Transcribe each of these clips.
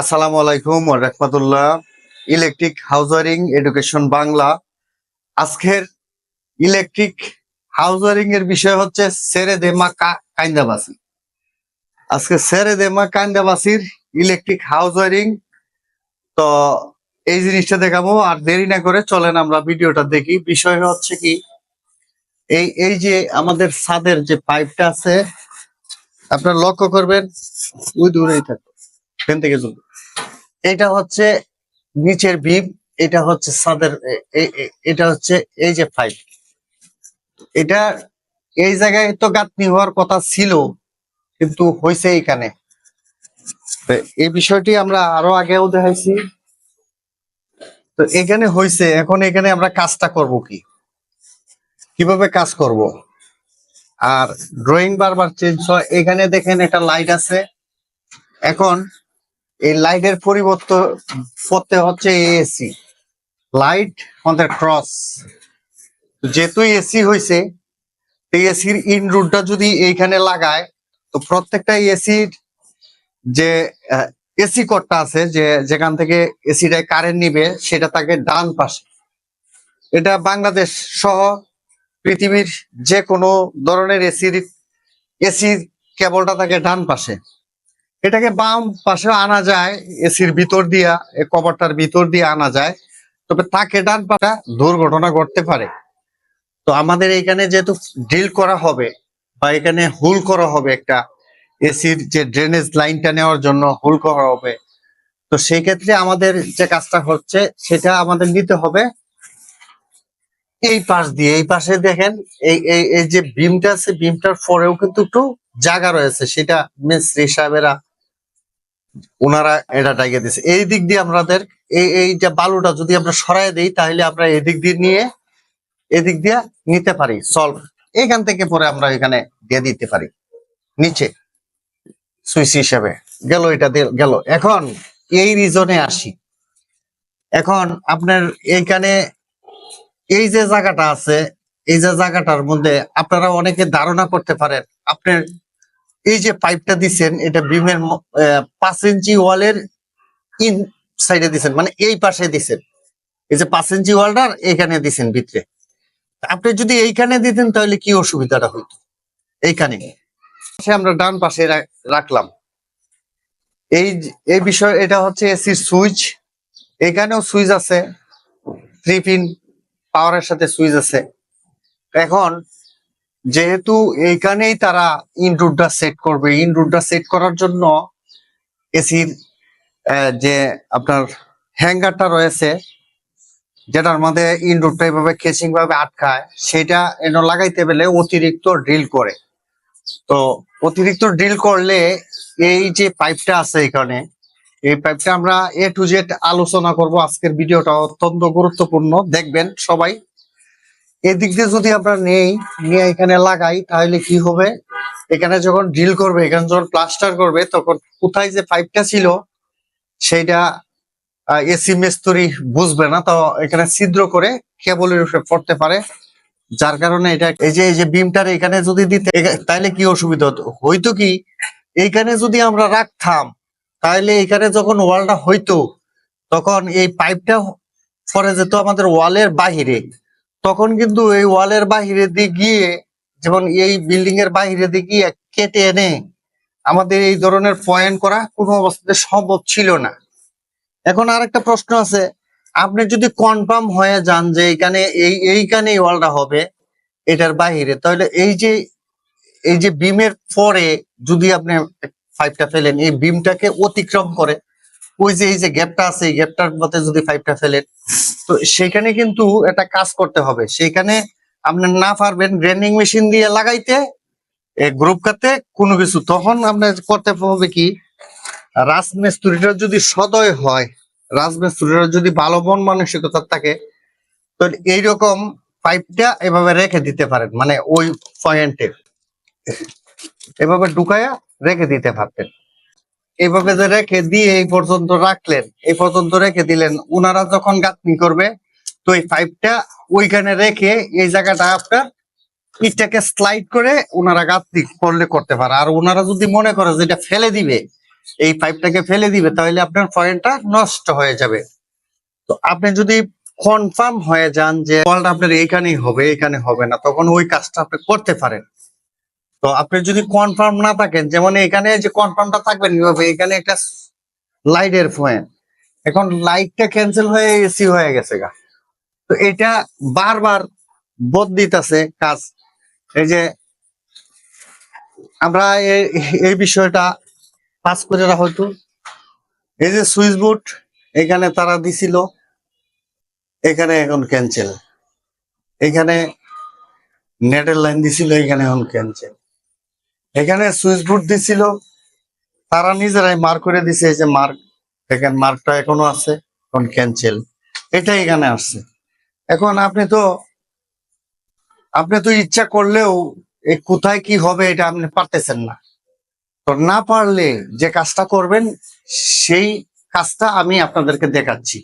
আসসালামু আলাইকুম রহমতুল্লাহ। Electric house wiring education Bangla. আজকের ইলেকট্রিক হাউস ওয়ারিং এর বিষয় হচ্ছে সেরে দেমা কাইন্দাবাসি। আজকে সেরে দেমা কাইন্দাবাসির ইলেকট্রিক হাউস ওয়ারিং তো এই জিনিসটা দেখাবো আর দেরি না করে চলেন আমরা ভিডিওটা দেখি। বিষয় হচ্ছে কি, এই এই যে আমাদের ছাদের যে পাইপটা আছে, আপনারা লক্ষ্য করবেন, ওই দূরেই থাকবে, এখান থেকে চলবে। এটা হচ্ছে নিচের বিম, এটা হচ্ছে এ- এটা হচ্ছে এই যে পাইপ এটা এই জায়গায় তো গাঁথনি হওয়ার কথা ছিল, কিন্তু হয়েছে এইখানে তো এই বিষয়টি আমরা আরও আগেও দেখাইছি। তো এখানে হয়েছে, এখন এখানে আমরা কাজটা করব কি? কীভাবে কাজ করব? আর ড্রয়িং বারবার চেঞ্জ হয়। এখানে দেখেন একটা লাইট আছে। এখন এই লাইটের পরিবর্তন করতে হচ্ছে AC light on the cross যেহেতু এসি হয়েছে এসির ইন রুটটা যদি এইখানে লাগায়, তো প্রত্যেকটা এসির যে এসি কোডটা আছে, যে, যেখান থেকে এসিটা কারেন্ট নিবে, সেটা তাকে ডান পাশে। এটা বাংলাদেশ সহ পৃথিবীর যে কোনো ধরনের এসির এসি কেবলটা থাকে ডান পাশে। এটাকে বাম পাশে আনা যায়, এসির ভিতর দিয়া কভারটার ভিতর দিয়ে আনা যায়। তবে তাকে ডান পাটা দুর্ঘটনা ঘটতে পারে। তো আমাদের এখানে যেহেতু ড্রিল করা হবে, বা এখানে হুল করা হবে একটা, এসির যে ড্রেনেজ লাইনটা নেওয়ার জন্য হুল করা হবে, তো সেই ক্ষেত্রে আমাদের যে কাজটা হচ্ছে, সেটা আমাদের নিতে হবে। এই পাশ দিয়ে, এই পাশে দেখেন, এই এই এই যে বিমটা আছে বিমটার পরেও কিন্তু একটু জায়গা রয়েছে, সেটা মিস্ত্রি সাহেবেরা ওনারা এটা ডাইকে দিছে। এই দিক দিয়ে আমাদের এই এই যে বালুটা যদি আমরা সরাই দিই, তাহলে আমরা এই দিক দিয়ে নিয়ে এদিক দিয়ে নিতে পারি সলভ এখান থেকে পরে আমরা এখানে দিয়ে দিতে পারি। নিচে, সুইচ হিসাবে। গেল, এটা গেল। এখন এই রিজনে আসি। এখন আপনার এইখানে, এই যে জায়গাটা আছে, এই যে জায়গাটার মধ্যে আপনারা অনেকে ধারণা করতে পারেন, আপনার এই যে পাইপটা দিছেন, এটা বিমের পাঁচ ইঞ্চি ওয়ালের ইন সাইডে দিছেন মানে এই পাশে দিছেন। এই যে পাঁচ ইঞ্চি ওয়ালটা এখানে দিছেন ভিতরে। আপনি যদি এইখানে দিতেন তাহলে কি অসুবিধাটা হইতো? এইখানে। আমরা ডান পাশে রাখলাম। এই এই বিষয়, এটা হচ্ছে এসির সুইচ এখানেও সুইচ আছে। থ্রি পিন পাওয়ারের সাথে সুইচ আছে। এখন যেহেতু এইখানেই তারা ইনরুটটা সেট করবে। ইনরুটটা সেট করার জন্য এসির যে আপনার হ্যাঙ্গারটা রয়েছে, যেটার মধ্যে ইনরুটটা এভাবে কেচিং ভাবে আটকায়, সেটা এন লাগাইতে পেলে অতিরিক্ত ড্রিল করে। তো অতিরিক্ত ড্রিল করলে এই যে পাইপটা আছে এখানে, এই পাইপটা আমরা এ টু জেড আলোচনা করব। আজকের ভিডিওটা অত্যন্ত গুরুত্বপূর্ণ। দেখবেন সবাই এদিক দিয়ে যদি আমরা নেই, নিয়ে এখানে লাগাই, তাহলে কি হবে? এখানে যখন ড্রিল করবে, এখানে যখন প্লাস্টার করবে, তখন কোথায় যে পাইপটা ছিল, সেইটা এসি মেস্তরি বুঝবে না। তো এখানে ছিদ্র করে কেবলের উপরে পড়তে পারে। যার কারণে এটা, এই যে এই যে বিমটার এখানে যদি দিতে তাহলে কি অসুবিধা হতো? হয়তো কি এইখানে যদি আমরা রাখতাম, তাহলে এখানে যখন ওয়ালটা হইতো, তখন এই পাইপটা পরে যেত আমাদের ওয়ালের বাহিরে। তখন কিন্তু এই ওয়ালের বাহিরে দিয়ে গিয়ে যেমন এই বিল্ডিং এর বাহিরে দিয়ে গিয়ে কেটে এনে আমাদের এই ধরনের পয়েন্ট করা কোনো অবস্থাতে সম্ভব ছিল না। এখন আর একটা প্রশ্ন আছে, আপনি যদি কনফার্ম হয়ে যান যে এইখানে এই এইখানে এই ওয়ালটা হবে, এটার বাহিরে, তাহলে এই যে এই যে বিমের পরে যদি আপনি পাইপটা ফেলেন, এই বিমটাকে অতিক্রম করে, ওই যে, এই যে গ্যাপটা আছে, এই গ্যাপটার মধ্যে যদি পাইপটা ফেলেন তো সেখানে কিন্তু একটা কাজ করতে হবে। সেখানে আপনি না পারবেন গ্রাইন্ডিং মেশিন দিয়ে লাগাইতে গ্রুপ কাতে কোনো কিছু। তখন আপনার করতে হবে কি, রাজমিস্ত্রিটা যদি সদয় হয় রাজমিস্ত্রিরা যদি ভালো মন মানসিকতা থাকে, তো এইরকম পাইপটা এভাবে রেখে দিতে পারেন। মানে ওই পয়েন্টে এভাবে ঢুকায়া রেখে দিতে পারতেন। এইভাবে যে রেখে দিয়ে এই পর্যন্ত রাখলেন, এই পর্যন্ত রেখে দিলেন, উনারা যখন গাঁথনি করবে, তো এই পাইপটা ওইখানে রেখে এই জায়গাটা আপনার ইটটাকে স্লাইড করে ওনারা গাঁথনি করলে করতে পারে। আর ওনারা যদি মনে করে যে এটা ফেলে দিবে, এই পাইপটাকে ফেলে দিবে, তাহলে আপনার পয়েন্টটা নষ্ট হয়ে যাবে। তো আপনি যদি কনফার্ম হয়ে যান যে কলটা আপনার এইখানেই হবে, এখানে হবে না, তখন ওই কাজটা আপনি করতে পারেন। তো আপনি যদি কনফার্ম না থাকেন, যেমন এখানে যে কনফার্মটা থাকবেন কীভাবে এখানে একটা লাইটের পয়েন্ট এখন লাইটটা ক্যান্সেল হয়ে এসি হয়ে গেছে গা। তো এটা বারবার বদলিতেছে কাজ। এই যে আমরা এই বিষয়টা পাস করে হয়তো এই যে সুইচ বোর্ড এখানে তারা দিছিল। এখানে এখন ক্যান্সেল এখানে নেটের লাইন দিছিল, এখানে এখন ক্যান্সেল এখানে সুইচ বোর্ড দিছিল, তারা নিজেরাই মার্ক করে দিছে, এই যে মার্ক দেখেন মার্কটা এখনও আছে, এখন ক্যান্সেল এটা এখানে আসছে। এখন আপনি তো আপনি তো ইচ্ছা করলেও এই কোথায় কি হবে এটা আপনি পারতেছেন না। তো না পারলে যে কাজটা করবেন, সেই কাজটা আমি আপনাদেরকে দেখাচ্ছি।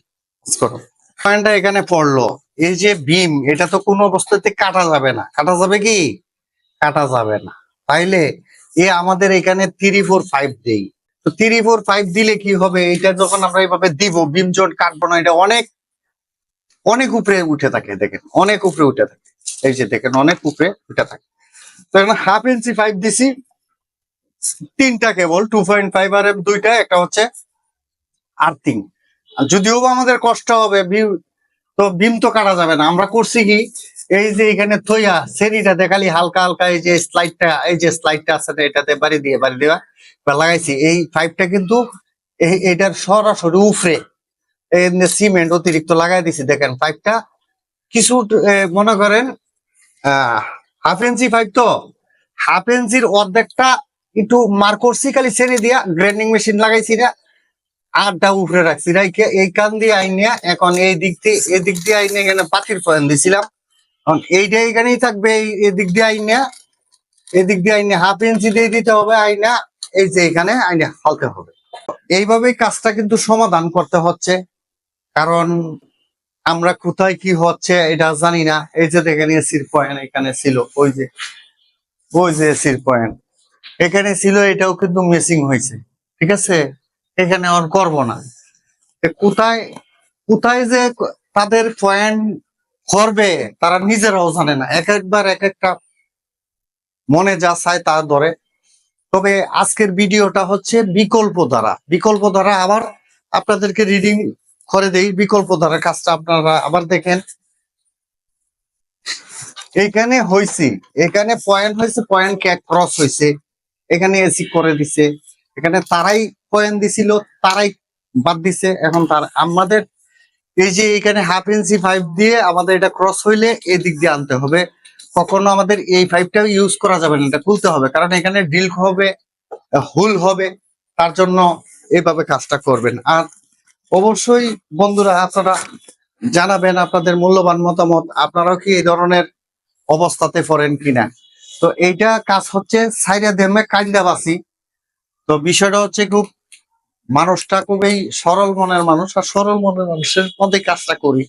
পয়েন্টটা এখানে পড়ল, এই যে বিম এটা তো কোনো অবস্থাতে কাটা যাবে না। কাটা যাবে কি? কাটা যাবে না। তাইলে এ আমাদের এখানে থ্রি ফোর ফাইভ দেই। তো থ্রি ফোর ফাইভ দিলে কি হবে? এটা যখন আমরা এইভাবে দিব বিম জোট কাটবো না এটা অনেক অনেক উপরে উঠে থাকে, দেখেন, অনেক উপরে উঠে থাকে। এই যে দেখেন, অনেক উপরে উঠে থাকে। তো এখন হাফ ইঞ্চি ফাইভ দিছি, তিনটা cable two point five R M দুইটা, একটা হচ্ছে আর্থিং যদিও বা আমাদের কষ্ট হবে তো বিম তো কাটা যাবে না। আমরা করছি কি এই যে এখানে থইয়া সেরিটা দেখালি হালকা হালকা এই যে স্লাইডটা এই যে স্লাইডটা আছে না, এটাতে বাড়ি দিয়ে বাড়ি দেওয়া বা লাগাইছি। এই পাইপটা কিন্তু এটার সরাসরি উফরে সিমেন্ট অতিরিক্ত লাগাই দিছি দেখেন পাইপটা কিছু মনে করেন হাফ ইঞ্চি পাইপ তো হাফ ইঞ্চির অর্ধেকটা একটু মার করছি খালি ছেড়ে দিয়া গ্রাইন্ডিং মেশিন লাগাইছি না। আরটা উপরে রাখছি। রাইকে এই কান দিয়ে আইনিয়া এখন এই দিক দিয়ে, এই দিক দিয়ে আইনে এখানে পাখির পয়েন্ট দিছিলাম। এখন এইটা এখানেই থাকবে, এই এই দিক দিয়ে আইনিয়া, এই দিক দিয়ে আইনে হাফ ইঞ্চি দিয়ে দিতে হবে আইনা এই যে এখানে আইনে হালতে হবে। এইভাবেই কাজটা কিন্তু সমাধান করতে হচ্ছে। কারণ আমরা কোথায় কি হচ্ছে এটা জানি না। এই যে দেখেন এসির পয়েন্ট এখানে ছিল, ওই যে ওই যে এসির পয়েন্ট। এখানে ছিল, এটাও কিন্তু মিসিং হয়েছে। ঠিক আছে? এখানে অন করব না। কোথায় কোথায় যে তাদের পয়েন্ট করবে তারা নিজেরাও জানে না। এক একবার এক একটা মনে যা চায় তা ধরে। তবে আজকের ভিডিওটা হচ্ছে বিকল্প দ্বারা। বিকল্প দ্বারা আবার আপনাদেরকে রিডিং করে দেই। বিকল্প দ্বারা কাজটা আপনারা আবার দেখেন। এখানে হয়েছে এখানে পয়েন্ট হয়েছে পয়েন্ট ক্যাক ক্রস হয়েছে এখানে এসি করে দিছে। এখানে তারাই কয়েন দিছিল, তারাই বাদ দিছে। এখন তার আমাদের এই যে এখানে হাফ ইঞ্চি ফাইভ দিয়ে আমাদের এটা ক্রস হইলে এই দিক দিয়ে আনতে হবে। কখনো আমাদের এই পাইপটা ইউজ করা যাবে না, এটা খুলতে হবে। কারণ এখানে ড্রিল হবে হুল হবে, তার জন্য এইভাবে কাজটা করবেন। আর অবশ্যই বন্ধুরা, আপনারা জানাবেন আপনাদের মূল্যবান মতামত, আপনারাও কি এই ধরনের অবস্থাতে পড়েন কিনা? তো এইটা কাজ হচ্ছে সাইডে দেমে কান্দাবাসি তো বিষয়টা হচ্ছে খুব, মানুষটা খুবই সরল মনের মানুষ, আর সরল মনের মানুষের মধ্যে কাজটা করি।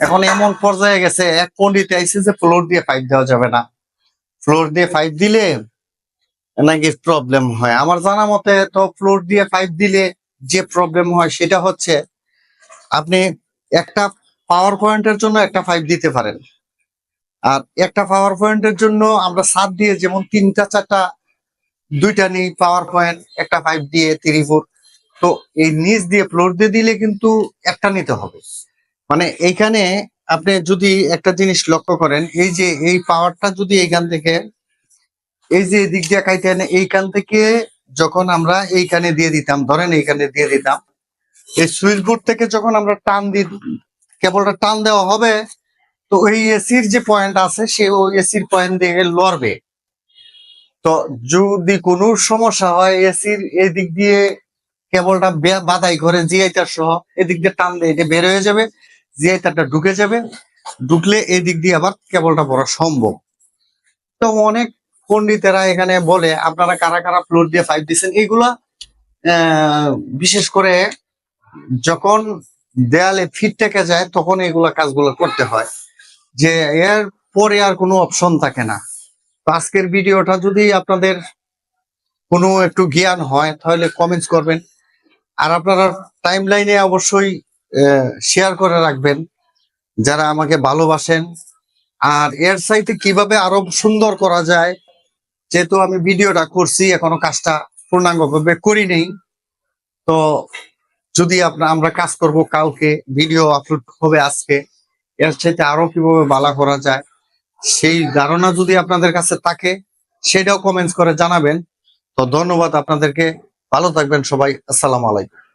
এখন এমন পর্যায়ে গেছে, এক পন্ডিত আইসে যে ফ্লোর দিয়ে পাইপ দেওয়া যাবে না। ফ্লোর দিয়ে পাইপ দিলে নাকি প্রবলেম হয়। আমার জানা মতে তো ফ্লোর দিয়ে পাইপ দিলে যে প্রবলেম হয় সেটা হচ্ছে, আপনি একটা পাওয়ার পয়েন্টের জন্য একটা পাইপ দিতে পারেন। আর একটা পাওয়ার পয়েন্টের জন্য আমরা সাত দিয়ে যেমন তিনটা চারটা দুইটা নিই পাওয়ার পয়েন্ট একটা পাইপ দিয়ে তিরি ফুট তো এই নিচ দিয়ে ফ্লোর দিয়ে দিলে কিন্তু একটা নিতে হবে। মানে এইখানে আপনি যদি একটা জিনিস লক্ষ্য করেন, এই যে এই পাওয়ারটা যদি এইখান থেকে, এই যে এদিক দিয়ে কাইতে এনে এইখান থেকে যখন আমরা এইখানে দিয়ে দিতাম, ধরেন এইখানে দিয়ে দিতাম, এই সুইচ বোর্ড থেকে যখন আমরা টান দি কেবলটা টান দেওয়া হবে, তো ওই এসির যে পয়েন্ট আছে, সে ওই এসির পয়েন্ট দিয়ে লড়বে। তো যদি কোনো সমস্যা হয়, এসির এদিক দিয়ে কেবলটা বাধাই করে জিআইটার সহ এদিক দিয়ে টান দিয়ে এটা বের হয়ে যাবে জিআইটারটা ঢুকে যাবে, ঢুকলে এদিক দিয়ে আবার কেবলটা পড়া সম্ভব। তো অনেক পন্ডিতেরা এখানে বলে, আপনারা কারা কারা ফ্লোর দিয়ে পাইপ দিচ্ছেন এইগুলা বিশেষ করে যখন দেয়ালে ফিট টেকে যায়, তখন এগুলা কাজগুলো করতে হয়। যে এর পরে আর কোনো অপশন থাকে না। আজকের ভিডিওটা যদি আপনাদের কোনো একটু জ্ঞান হয়, তাহলে কমেন্টস করবেন। আর আপনারা টাইম লাইনে অবশ্যই শেয়ার করে রাখবেন, যারা আমাকে ভালোবাসেন। আর এর সাইতে কীভাবে আরও সুন্দর করা যায়, যেহেতু আমি ভিডিওটা করছি, এখনও কাজটা পূর্ণাঙ্গভাবে করি নেই। তো যদি আপনার আমরা কাজ করব কাউকে, ভিডিও আপলোড হবে আজকে, এর সাথে আরও কীভাবে ভালো করা যায় সেই ধারণা যদি আপনাদের কাছে থাকে, সেটাও কমেন্টস করে জানাবেন। তো ধন্যবাদ আপনাদেরকে। ভালো থাকবেন সবাই। আসসালাম আলাইকুম।